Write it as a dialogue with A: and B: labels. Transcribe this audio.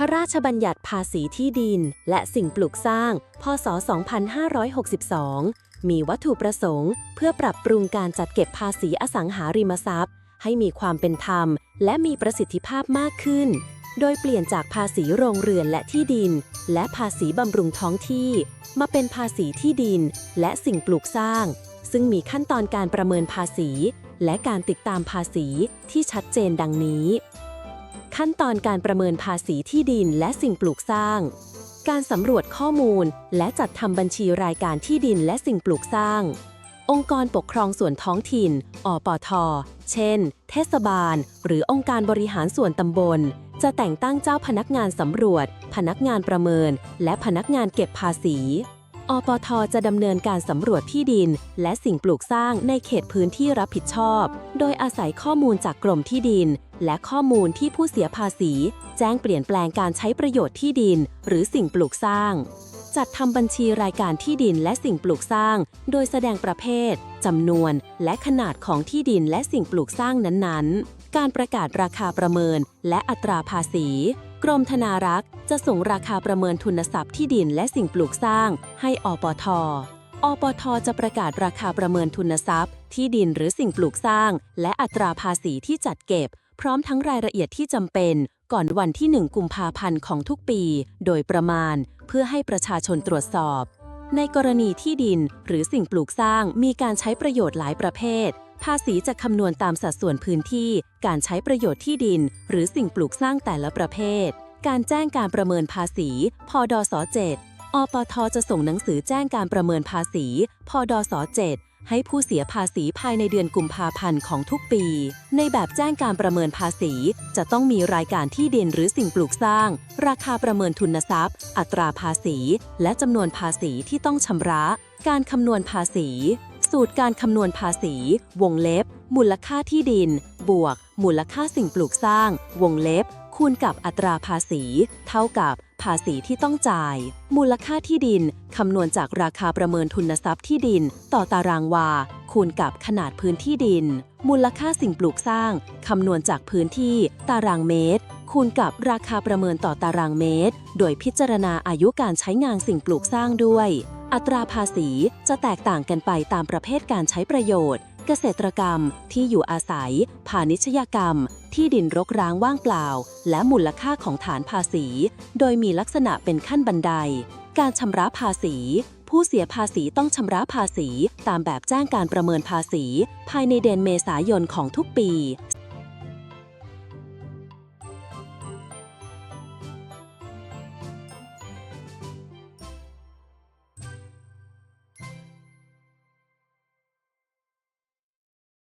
A: พระราชบัญญัติภาษีที่ดิน และสิ่งปลูกสร้าง พศ 2562 มีวัตถุประสงค์ เพื่อปรับปรุงการจัดเก็บภาษีอสังหาริมทรัพย์ ให้มีความเป็นธรรม และมีประสิทธิภาพมากขึ้น โดยเปลี่ยนจากภาษีโรงเรือนและที่ดิน และภาษีบำรุงท้องที่ มาเป็นภาษีที่ดิน และสิ่งปลูกสร้าง ซึ่งมีขั้นตอนการประเมินภาษี และการติดตามภาษีที่ชัดเจนดังนี้ ขั้นตอนการประเมินภาษีที่ดินและสิ่งปลูกสร้าง การสำรวจข้อมูล และจัดทำบัญชีรายการที่ดินและสิ่งปลูกสร้าง องค์กรปกครองส่วนท้องถิ่น อปท เช่น เทศบาล หรือองค์การบริหารส่วนตำบล จะแต่งตั้งเจ้าพนักงานสำรวจ พนักงานประเมิน และพนักงานเก็บภาษี อปทจะดำเนินการสำรวจที่ดิน และสิ่งปลูกสร้างในเขตพื้นที่รับผิดชอบ โดยอาศัยข้อมูลจากกรมที่ดิน และข้อมูลที่ผู้เสียภาษี แจ้งเปลี่ยนแปลงการใช้ประโยชน์ที่ดิน หรือสิ่งปลูกสร้าง จัดทำบัญชีรายการที่ดินและสิ่งปลูกสร้าง โดยแสดงประเภทจำนวน และขนาดของที่ดินและสิ่งปลูกสร้างนั้นๆ การประกาศราคาประเมิน และอัตราภาษี กรมธนารักษ์จะส่งราคาประเมินทุนทรัพย์ที่ดินและสิ่งปลูกสร้าง ให้อปท อปท จะประกาศราคาประเมินทุนทรัพย์ ที่ดินหรือสิ่งปลูกสร้าง และอัตราภาษีที่จัดเก็บ พร้อมทั้งรายละเอียดที่จำเป็น ก่อนวันที่ 1 กุมภาพันธ์ของทุกปี โดยประมาณ เพื่อให้ประชาชนตรวจสอบ ในกรณีที่ดินหรือสิ่งปลูกสร้างมีการใช้ประโยชน์หลายประเภท ภาษีจะคำนวณตามสัดส่วนพื้นที่ การใช้ประโยชน์ที่ดิน หรือสิ่งปลูกสร้างแต่ละประเภท การแจ้งการประเมินภาษี พดส7อปทจะส่งหนังสือแจ้งการประเมินภาษี พดส7 ให้ผู้เสียภาษีภายในเดือนกุมภาพันธ์ของทุกปี ในแบบแจ้งการประเมินภาษี จะต้องมีรายการที่ดินหรือสิ่งปลูกสร้าง ราคาประเมินทุนทรัพย์ อัตราภาษี และจำนวนภาษีที่ต้องชำระ การคำนวณภาษี สูตรการคำนวณภาษี วงเล็บ มูลค่าที่ดิน บวก มูลค่าสิ่งปลูกสร้าง วงเล็บ คูณกับอัตราภาษี เท่ากับ ภาษีที่ต้องจ่าย มูลค่าที่ดิน คำนวณจากราคาประเมินทุนทรัพย์ที่ดิน ต่อตารางวา คูณกับขนาดพื้นที่ดิน มูลค่าสิ่งปลูกสร้าง คำนวณจากพื้นที่ ตารางเมตร คูณกับราคาประเมินต่อตารางเมตร โดยพิจารณาอายุการใช้งานสิ่งปลูกสร้างด้วย อัตราภาษีจะแตกต่างกันไปตามประเภทการใช้ประโยชน์ เกษตรกรรม ที่อยู่อาศัย พาณิชยกรรม ที่ดินรกร้างว่างเปล่า และมูลค่าของฐานภาษี โดยมีลักษณะเป็นขั้นบันได การชำระภาษี ผู้เสียภาษีต้องชำระภาษี ตามแบบแจ้งการประเมินภาษี ภายในเดือนเมษายนของทุกปี